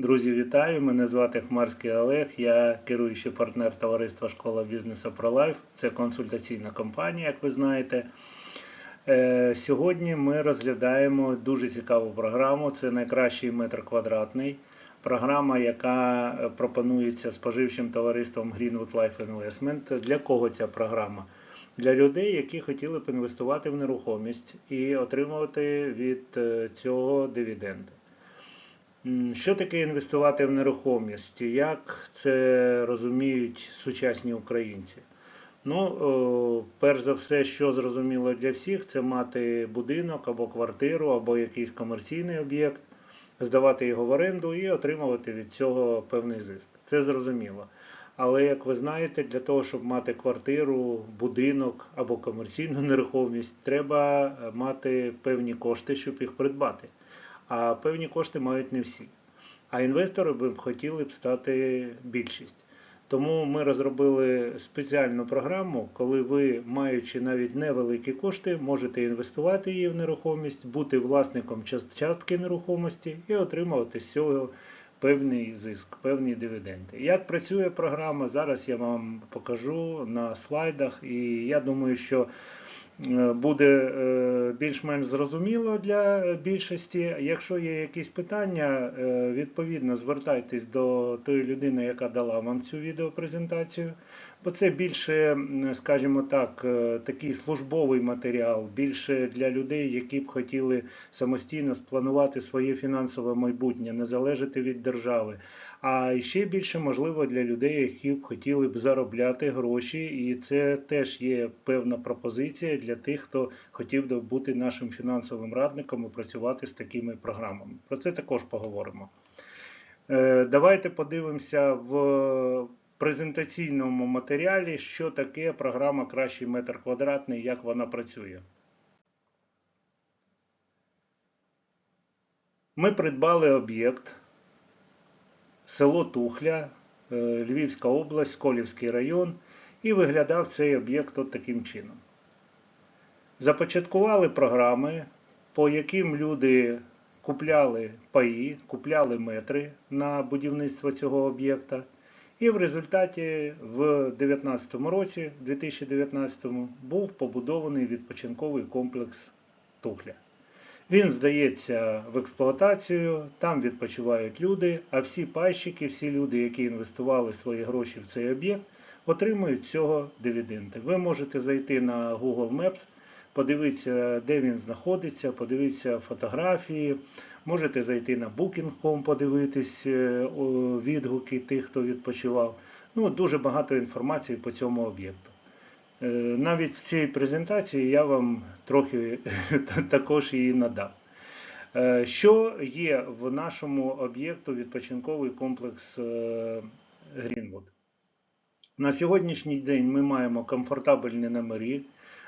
Друзі, вітаю! Мене звати Хмарський Олег. Я керуючий партнер товариства Школа бізнесу ProLife. Це консультаційна компанія, як ви знаєте. Е, Сьогодні ми розглядаємо дуже цікаву програму. Це найкращий метр квадратний. Програма, яка пропонується споживчим товариством Greenwood Life Investment. Для кого ця програма? Для людей, які хотіли б інвестувати в нерухомість і отримувати від е, цього дивіденди. Що таке інвестувати в нерухомість? Як це розуміють сучасні українці? Ну, перш за все, що зрозуміло для всіх, це мати будинок або квартиру, або якийсь комерційний об'єкт, здавати його в оренду і отримувати від цього певний зиск. Це зрозуміло. Але як ви знаєте, для того, щоб мати квартиру, будинок або комерційну нерухомість, треба е, мати певні кошти, щоб їх придбати. А певні кошти мають не всі. А інвестори б хотіли б стати більшість. Тому ми розробили спеціальну програму, коли ви, маючи навіть невеликі кошти, можете інвестувати її в нерухомість, бути власником частки нерухомості і отримувати з цього певний зиск, певні дивіденди. Як працює програма, зараз я вам покажу на слайдах, і я думаю, що буде е, більш-менш зрозуміло для більшості. Якщо є якісь питання, е, відповідно звертайтесь до тої людини, яка дала вам цю відеопрезентацію. Бо це більше, скажімо так, е, такий службовий матеріал, більше для людей, які б хотіли самостійно спланувати своє фінансове майбутнє, не залежати від держави. А ще більше можливо для людей, які б хотіли б заробляти гроші, і це теж є певна пропозиція для тих, хто хотів би бути нашим фінансовим радником і працювати з такими програмами. Про це також поговоримо. Е, Давайте подивимося в презентаційному матеріалі, що таке програма Кращий метр квадратний, як вона працює. Ми придбали об'єкт село Тухля, е, Львівська область, Сколівський район, і виглядав цей об'єкт от таким чином. Започаткували програми, по яким люди купляли паї, купляли метри на будівництво цього об'єкта. І в результаті в 2019 році, в 2019, був побудований відпочинковий комплекс Тухля. Він здається в експлуатацію, там відпочивають люди, а всі пайщики, всі люди, які інвестували свої гроші в цей об'єкт, отримують цього дивіденди. Ви можете зайти на Google Maps, подивитися, де він знаходиться, подивитися фотографії. Можете зайти на Booking.com, подивитись е, відгуки тих, хто відпочивав. Ну, дуже багато інформації по цьому об'єкту. Е, Навіть в цій презентації я вам трохи також її надав. Е, Що є в нашому об'єкту відпочинковий комплекс е, Грінвуд? На сьогоднішній день ми маємо комфортабельні номери.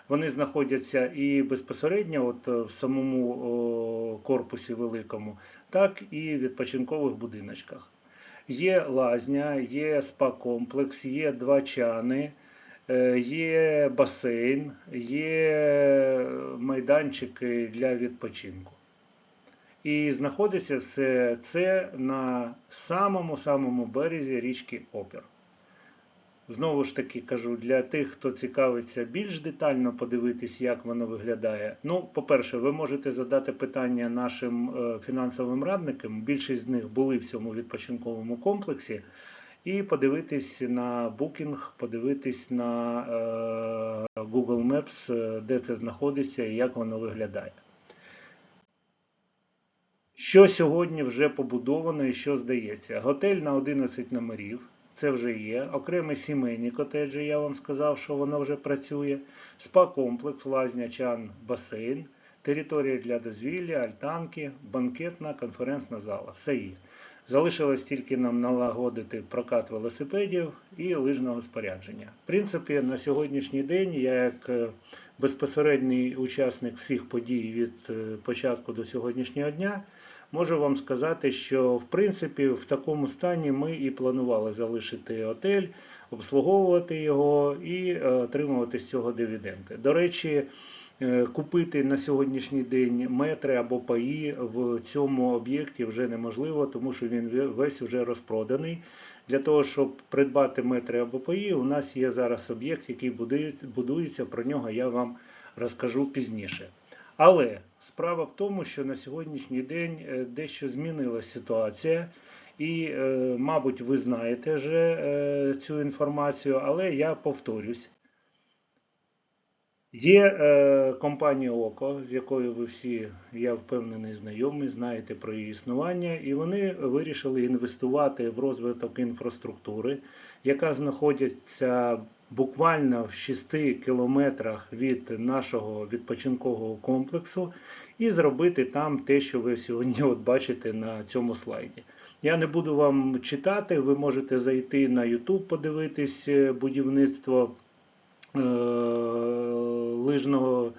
Вони знаходяться і безпосередньо от в самому корпусі великому, так і в відпочинкових будиночках. Є лазня, є спа-комплекс, є два чани, є басейн, є майданчики для відпочинку. І знаходиться все це на самому-самому березі річки Опер. Знову ж таки кажу, для тих, хто цікавиться більш детально подивитись, як воно виглядає. Ну, по-перше, ви можете задати питання нашим е, фінансовим радникам. Більшість з них були в цьому відпочинковому комплексі. І подивитись на Booking, подивитись на е, Google Maps, е, де це знаходиться і як воно виглядає. Що сьогодні вже побудовано і що здається? Готель на 11 номерів. Це вже є. Окремі сімейні котеджі, я вам сказав, що воно вже працює. Спа-комплекс, лазня, чан, басейн, територія для дозвілля, альтанки, банкетна, конференцна зала. Все є. Залишилось тільки нам налагодити прокат велосипедів і лижного спорядження. В принципі, на сьогоднішній день я як е, безпосередній учасник всіх подій від е, початку до сьогоднішнього дня можу вам сказати, що в принципі в такому стані ми і планували залишити отель, обслуговувати його і е, отримувати з цього дивіденди. До речі, Купити на сьогоднішній день метри або паї в цьому об'єкті вже неможливо, тому що він весь вже розпроданий. Для того, щоб придбати метри або паї, у нас є зараз об'єкт, який будується. Про нього я вам розкажу пізніше. Але справа в тому, що на сьогоднішній день е, дещо змінилася ситуація, і, е, мабуть, ви знаєте вже е, цю інформацію, але я повторюсь. Є е, компанія ОКО, з якою ви всі, я впевнений, знайомі, знаєте про її існування, і вони вирішили інвестувати в розвиток інфраструктури, яка знаходиться буквально в 6 кілометрах від нашого відпочинкового комплексу, і зробити там те, що ви сьогодні от бачите на цьому слайді. Я не буду вам читати, ви можете зайти на YouTube, подивитись е, будівництво лижного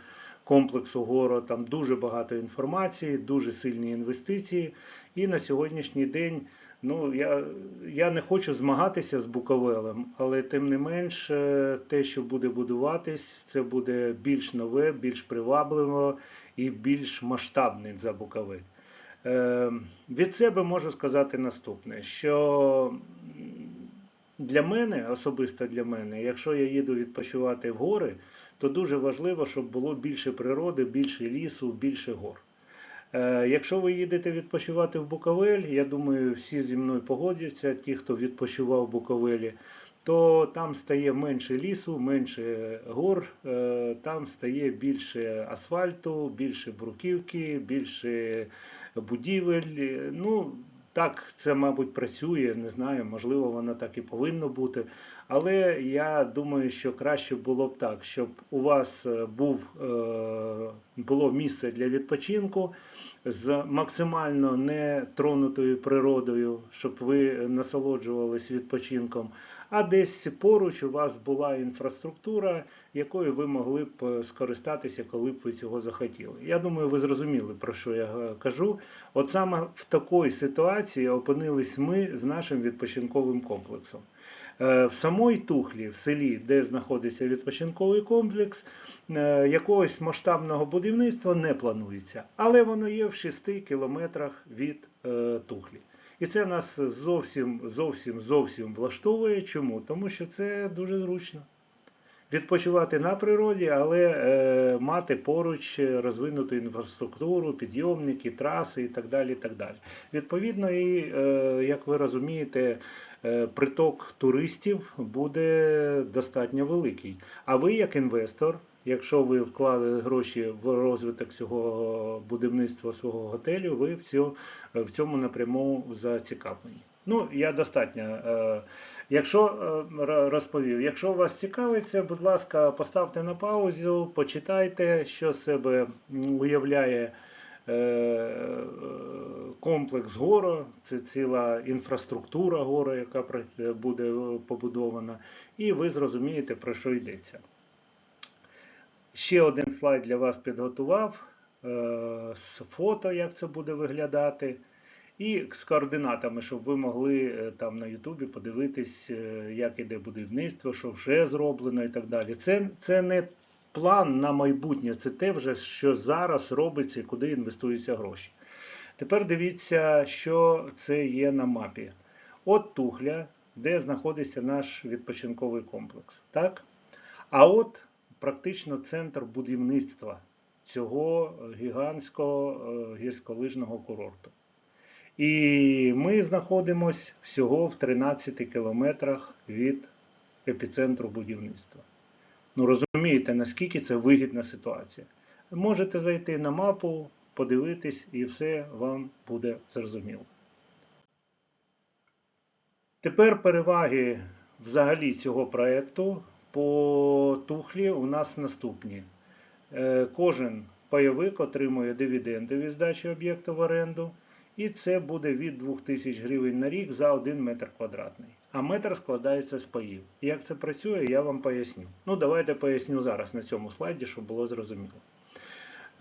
комплексу Горо. Там дуже багато інформації, дуже сильні інвестиції. І на сьогоднішній день ну, я, я не хочу змагатися з Буковелем, але тим не менш, е, те, що буде будуватись, це буде більш нове, більш привабливо і більш масштабне за Буковель. Е, Від себе можу сказати наступне: що для мене, особисто для мене, якщо я їду відпочивати в гори, то дуже важливо, щоб було більше природи, більше лісу, більше гор. Е, Якщо ви їдете відпочивати в Буковель, я думаю, всі зі мною погодяться, ті, хто відпочивав в Буковелі, то там стає менше лісу, менше гор, е, там стає більше асфальту, більше бруківки, більше будівель. Ну, так це, мабуть, працює, не знаю, можливо, воно так і повинно бути. Але я думаю, що краще було б так, щоб у вас е, був, е, було місце для відпочинку з максимально нетронутою природою, щоб ви насолоджувались відпочинком. А десь поруч у вас була інфраструктура, якою ви могли б е, скористатися, коли б ви цього захотіли. Я думаю, ви зрозуміли, про що я е, кажу. От саме в такій ситуації опинились ми з нашим відпочинковим комплексом. Е, В самій Тухлі, в селі, де знаходиться відпочинковий комплекс, е, якогось масштабного будівництва не планується, але воно є в 6 кілометрах від е, Тухлі. І це нас зовсім зовсім зовсім влаштовує. Чому? Тому що це дуже зручно. Відпочивати на природі, але е, мати поруч розвинуту інфраструктуру, підйомники, траси і так далі. І так далі. Відповідно, і, е, як ви розумієте, приток туристів буде достатньо великий. А ви, як інвестор, якщо ви вклали гроші в розвиток цього будівництва свого готелю, ви в цьому, в цьому напряму зацікавлені. Ну, я достатньо. е, Якщо е, розповів, якщо вас цікавить це, будь ласка, поставте на паузу, почитайте, що себе уявляє е, комплекс Горо, це ціла інфраструктура Горо, яка буде е, побудована, і ви зрозумієте, про що йдеться. Ще один слайд для вас підготував е, з фото, як це буде виглядати. І з координатами, щоб ви могли е, там на Ютубі подивитись, е, як іде будівництво, що вже зроблено і так далі. Це, це не план на майбутнє, це те, вже, що зараз робиться і куди інвестуються гроші. Тепер дивіться, що це є на мапі. От Тухля, де знаходиться наш відпочинковий комплекс. Так? А от практично центр будівництва цього гігантського е, гірськолижного курорту. І ми знаходимося всього в 13 кілометрах від епіцентру будівництва. Ну розумієте, наскільки це вигідна ситуація. Можете зайти на мапу, подивитись, і все вам буде зрозуміло. Тепер переваги взагалі цього проєкту по тухлі у нас наступні. Е, Кожен пайовик отримує дивіденди від здачі об'єкту в оренду. І це буде від 2000 гривень на рік за 1 метр квадратний. А метр складається з паїв. Як це працює, я вам поясню. Ну, давайте поясню зараз на цьому слайді, щоб було зрозуміло.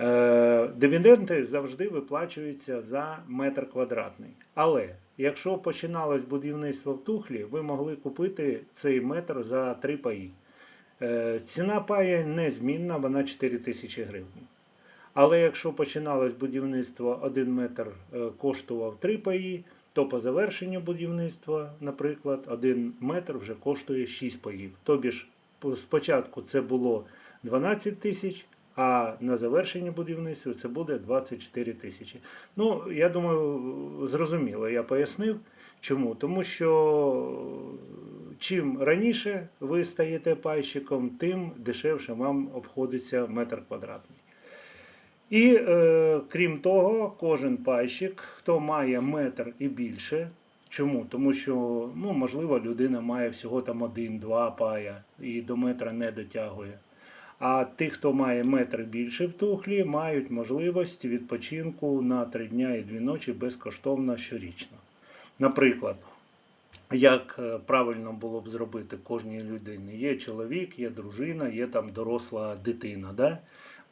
Е, дивіденди завжди виплачуються за метр квадратний. Але якщо починалось будівництво в Тухлі, ви могли купити цей метр за 3 паї. Е, Ціна пая незмінна, вона 4 тисячі гривень. Але якщо починалось будівництво 1 метр е, коштував 3 паї, то по завершенню будівництва, наприклад, 1 метр вже коштує 6 паїв. Тобі ж спочатку це було 12 тисяч, а на завершенні будівництва це буде 24 тисячі. Ну, я думаю, зрозуміло, я пояснив. Чому? Тому що чим раніше ви стаєте пайщиком, тим дешевше вам обходиться метр квадратний. І е, крім того, кожен пайщик, хто має метр і більше, чому? Тому що, ну, можливо, людина має всього там один-два пая і до метра не дотягує. А ті, хто має метр більше в тухлі, мають можливість відпочинку на три дня і дві ночі безкоштовно щорічно. Наприклад, як е, правильно було б зробити кожній людині? Є чоловік, є дружина, є там доросла дитина. Да?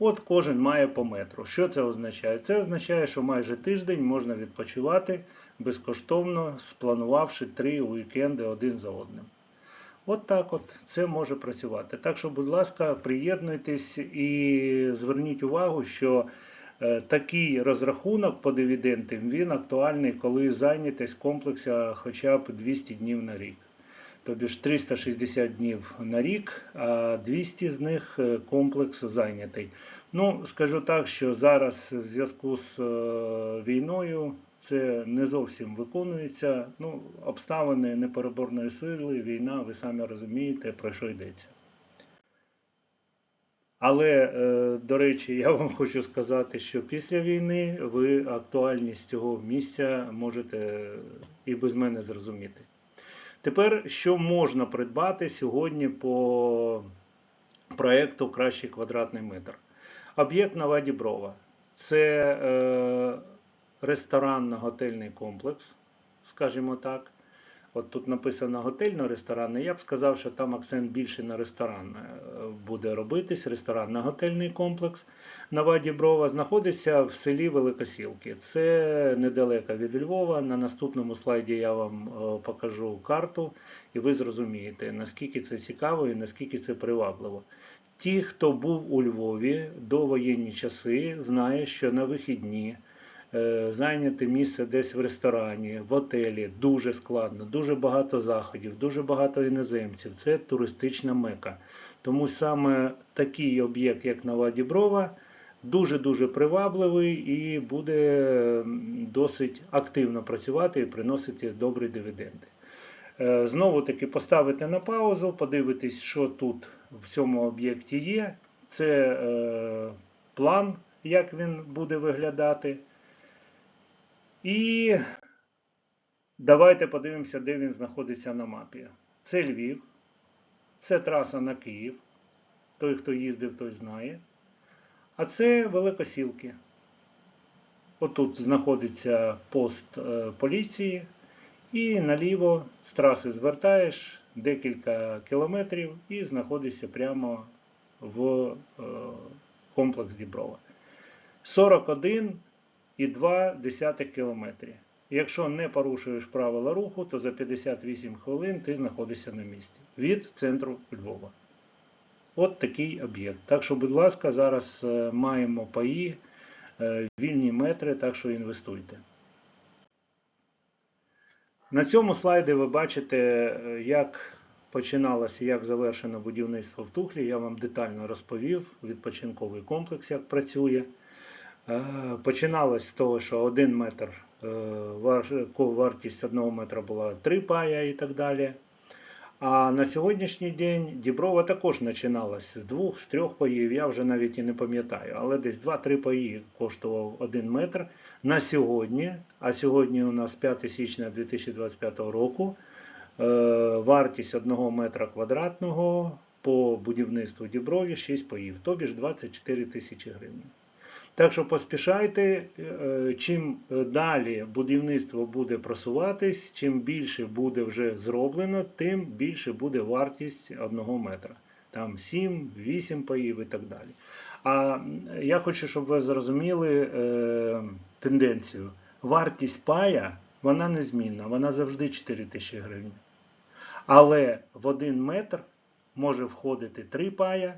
От кожен має по метру. Що це означає? Це означає, що майже тиждень можна відпочивати безкоштовно, спланувавши три уікенди один за одним. От так от це може працювати. Так що, будь ласка, приєднуйтесь і зверніть увагу, що е, такий розрахунок по дивідендам він актуальний, коли зайнятість комплексу хоча б 200 днів на рік. Тобі ж 360 днів на рік, а 200 з них е, комплекс зайнятий. Ну, скажу так, що зараз в зв'язку з е, війною це не зовсім виконується. Ну, обставини непереборної сили, війна, ви самі розумієте, про що йдеться. Але, е, до речі, я вам хочу сказати, що після війни ви актуальність цього місця можете і без мене зрозуміти. Тепер, що можна придбати сьогодні по проєкту Кращий квадратний метр? Об'єкт Нова Діброва. Це е, ресторанно-готельний комплекс, скажімо так. От тут написано готельно-ресторанний. Я б сказав, що там акцент більше на ресторан е, буде робитись. Ресторанно-готельний комплекс Нова Діброва знаходиться в селі Великосілки. Це недалеко від Львова. На наступному слайді я вам е, покажу карту, і ви зрозумієте, наскільки це цікаво і наскільки це привабливо. Ті, хто був у Львові до воєнні часи, знає, що на вихідні е, зайняти місце десь в ресторані, в отелі дуже складно, дуже багато заходів, дуже багато іноземців. Це туристична мека. Тому саме такий об'єкт, як Нова Діброва, дуже-дуже привабливий і буде досить активно працювати і приносити добрі дивіденди. Е, Знову таки поставити на паузу, подивитись, що тут в цьому об'єкті є. Це е, план, як він буде виглядати. І давайте подивимося, де він знаходиться на мапі. Це Львів, це траса на Київ. Той, хто їздив, той знає. А це Великосілки. Отут знаходиться пост е, поліції. І наліво з траси звертаєш декілька кілометрів і знаходишся прямо в е, комплекс Діброва. 41,2 кілометрів. Якщо не порушуєш правила руху, то за 58 хвилин ти знаходишся на місці від центру Львова. От такий об'єкт. Так що, будь ласка, зараз е, маємо паї, е, вільні метри, так що інвестуйте. На цьому слайді ви бачите, е, як починалося, як завершено будівництво в Тухлі. Я вам детально розповів відпочинковий комплекс, як працює. Починалось з того, що один метр, вар- ко- вартість одного метра була 3 пая і так далі. А на сьогоднішній день Діброва також починалась з двох, з трьох паїв, я вже навіть і не пам'ятаю, але десь 2-3 паї коштував один метр. На сьогодні, а сьогодні у нас 5 січня 2025 року, е, вартість одного метра квадратного по будівництву Діброві 6 паїв, тобі ж 24 тисячі гривень. Так що поспішайте, е, чим далі будівництво буде просуватись, чим більше буде вже зроблено, тим більше буде вартість одного метра. Там 7, 8 паїв і так далі. А я хочу, щоб ви зрозуміли е, тенденцію. Вартість пая вона незмінна, вона завжди 4 тисячі гривень. Але в один метр може входити 3 пая,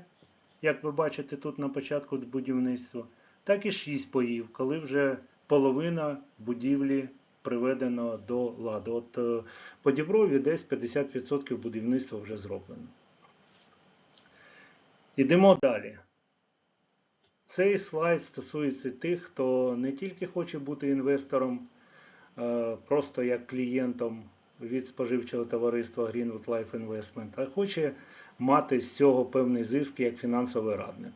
як ви бачите тут на початку будівництва, так і 6 паїв, коли вже половина будівлі приведено до ладу. От е, по Діброві десь 50% будівництва вже зроблено. Ідемо далі. Цей слайд стосується тих, хто не тільки хоче бути інвестором, е, просто як клієнтом від споживчого товариства Greenwood Life Investment, а хоче мати з цього певний зиск як фінансовий радник.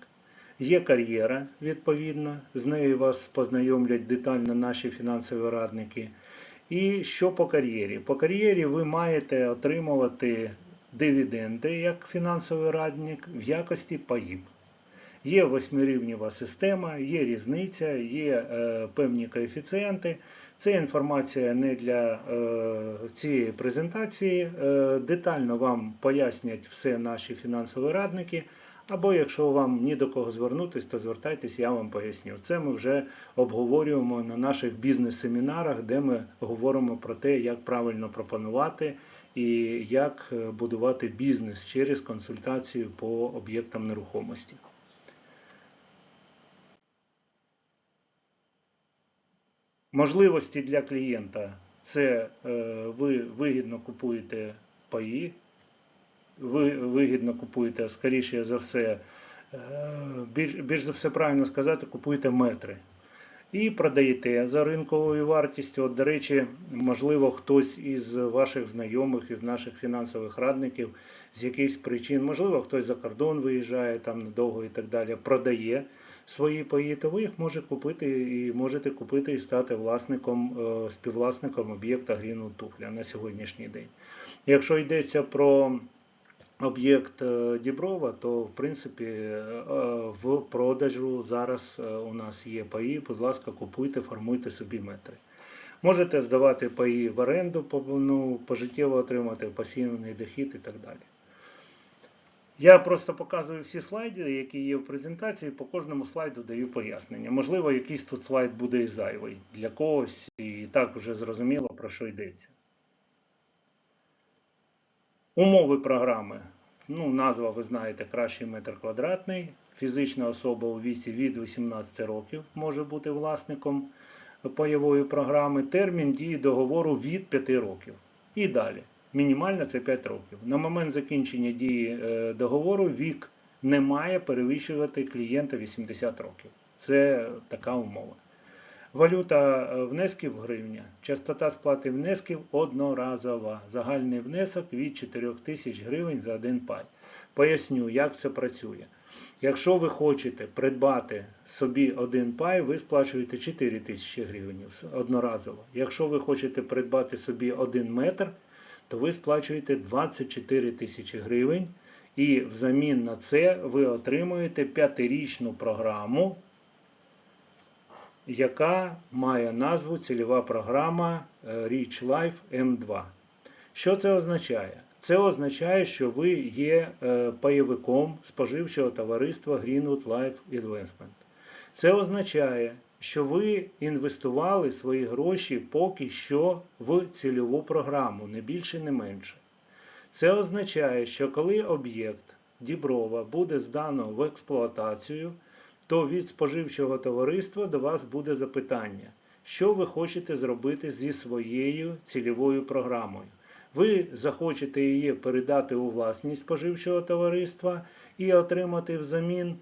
Є кар'єра, відповідно, з нею вас познайомлять детально наші фінансові радники. І що по кар'єрі? По кар'єрі ви маєте отримувати дивіденди як фінансовий радник в якості паїв. Є восьмирівнева система, є різниця, є е, певні коефіцієнти. Це інформація не для е, цієї презентації. Е, детально вам пояснять все наші фінансові радники. Або якщо вам ні до кого звернутися, то звертайтесь, я вам поясню. Це ми вже обговорюємо на наших бізнес-семінарах, де ми говоримо про те, як правильно пропонувати і як е, будувати бізнес через консультацію по об'єктам нерухомості. Можливості для клієнта це е, ви вигідно купуєте паї, ви вигідно купуєте, скоріше за все, е, більш, більш за все правильно сказати, купуєте метри. І продаєте за ринковою вартістю. От, до речі, можливо, хтось із ваших знайомих, із наших фінансових радників з якихось причин, можливо, хтось за кордон виїжджає там надовго і так далі, продає свої паї, то ви їх можете купити і можете купити і стати власником, е, співвласником об'єкта Гріну Тухля на сьогоднішній день. Якщо йдеться про об'єкт е, Діброва, то в принципі е, в продажу зараз е, у нас є паї. Будь ласка, купуйте, формуйте собі метри. Можете здавати паї в оренду, ну, пожиттєво отримати пасивний дохід і так далі. Я просто показую всі слайди, які є в презентації. По кожному слайду даю пояснення. Можливо, якийсь тут слайд буде і зайвий для когось, і так вже зрозуміло, про що йдеться. Умови програми. Ну, назва, ви знаєте, кращий метр квадратний. Фізична особа у віці від 18 років може бути власником пайової програми. Термін дії договору від 5 років. І далі. Мінімально це 5 років. На момент закінчення дії е, договору вік не має перевищувати клієнта 80 років. Це така умова. Валюта е, внесків гривня. Частота сплати внесків одноразова. Загальний внесок від 4 тисяч гривень за один пай. Поясню, як це працює. Якщо ви хочете придбати собі один пай, ви сплачуєте 4 тисячі гривень одноразово. Якщо ви хочете придбати собі один метр, то ви сплачуєте 24 тисячі гривень. І взамін на це ви отримуєте п'ятирічну програму яка має назву цільова програма е, Reach Life M2. Що це означає? Це означає, що ви є е, пайовиком споживчого товариства Greenwood Life Investment. Це означає, що ви інвестували свої гроші поки що в цільову програму, не більше, не менше. Це означає, що коли об'єкт Діброва буде здано в експлуатацію, то від споживчого товариства до вас буде запитання, що ви хочете зробити зі своєю цільовою програмою. Ви захочете її передати у власність споживчого товариства і отримати взамін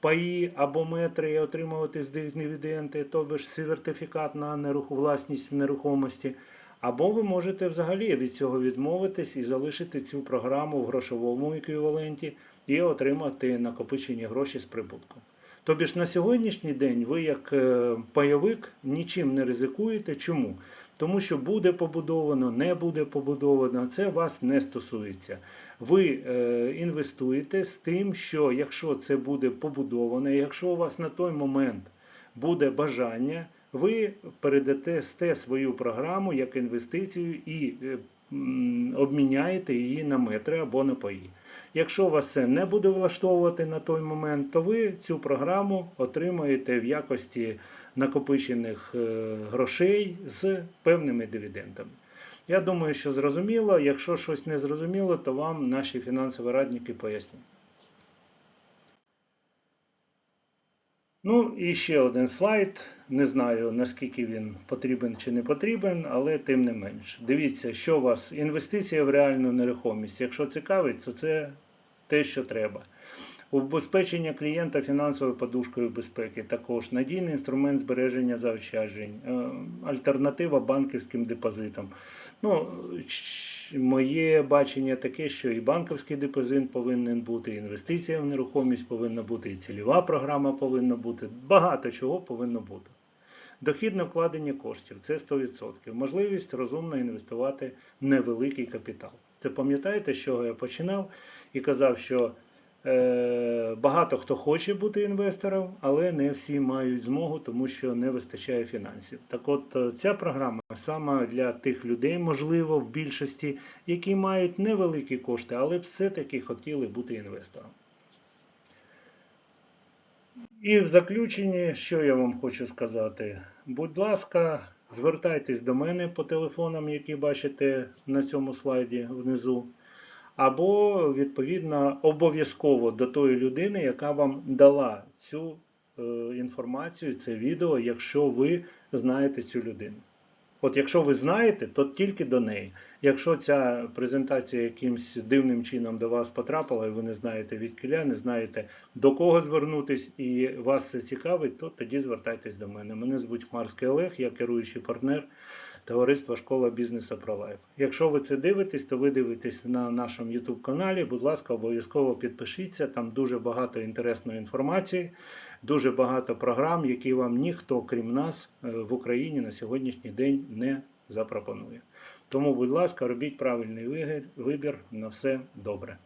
паї або метри і отримувати з них дивіденди, тобто ж сертифікат на власність в нерухомості. Або ви можете взагалі від цього відмовитись і залишити цю програму в грошовому еквіваленті і отримати накопичені гроші з прибутком. Тобі ж на сьогоднішній день ви, як е, пайовик, нічим не ризикуєте. Чому? Тому що буде побудовано, не буде побудовано, це вас не стосується. Ви е, інвестуєте з тим, що якщо це буде побудовано, якщо у вас на той момент буде бажання, ви передасте свою програму як інвестицію і е, обміняєте її на метри або на паї. Якщо вас це не буде влаштовувати на той момент, то ви цю програму отримаєте в якості накопичених е, грошей з певними дивідендами. Я думаю, що зрозуміло. Якщо щось не зрозуміло, то вам наші фінансові радники пояснять. Ну і ще один слайд. Не знаю наскільки він потрібен чи не потрібен, але тим не менш. Дивіться, що у вас інвестиція в реальну нерухомість. Якщо цікавить, то це те, що треба. Убезпечення клієнта фінансовою подушкою безпеки також надійний інструмент збереження заощаджень, е, альтернатива банківським депозитам. Ну, моє бачення таке, що і банківський депозит повинен бути, і інвестиція в нерухомість повинна бути, і цільова програма повинна бути. Багато чого повинно бути. Дохідне вкладення коштів це 100%. Можливість розумно інвестувати невеликий капітал. Це пам'ятаєте, з чого я починав і казав, що е, багато хто хоче бути інвестором, але не всі мають змогу, тому що не вистачає фінансів. Так от е, ця програма саме для тих людей, можливо, в більшості, які мають невеликі кошти, але все-таки хотіли бути інвестором. І в заключенні, що я вам хочу сказати? Будь ласка, звертайтесь до мене по телефонам, які бачите на цьому слайді внизу, або, відповідно, обов'язково до тої людини, яка вам дала цю е, інформацію, це відео, якщо ви знаєте цю людину. От якщо ви знаєте, то тільки до неї. Якщо ця презентація якимсь дивним чином до вас потрапила, і ви не знаєте від кіля, не знаєте до кого звернутись, і вас це цікавить, то тоді звертайтесь до мене. Мене звуть Хмарський Олег, я керуючий партнер товариства Школа бізнесу ProLife. Якщо ви це дивитесь, то ви дивитесь на нашому YouTube каналі. Будь ласка, обов'язково підпишіться. Там дуже багато інтересної інформації, дуже багато програм, які вам ніхто, крім нас, е, в Україні на сьогоднішній день не запропонує. Тому, будь ласка, робіть правильний вибір. На все добре.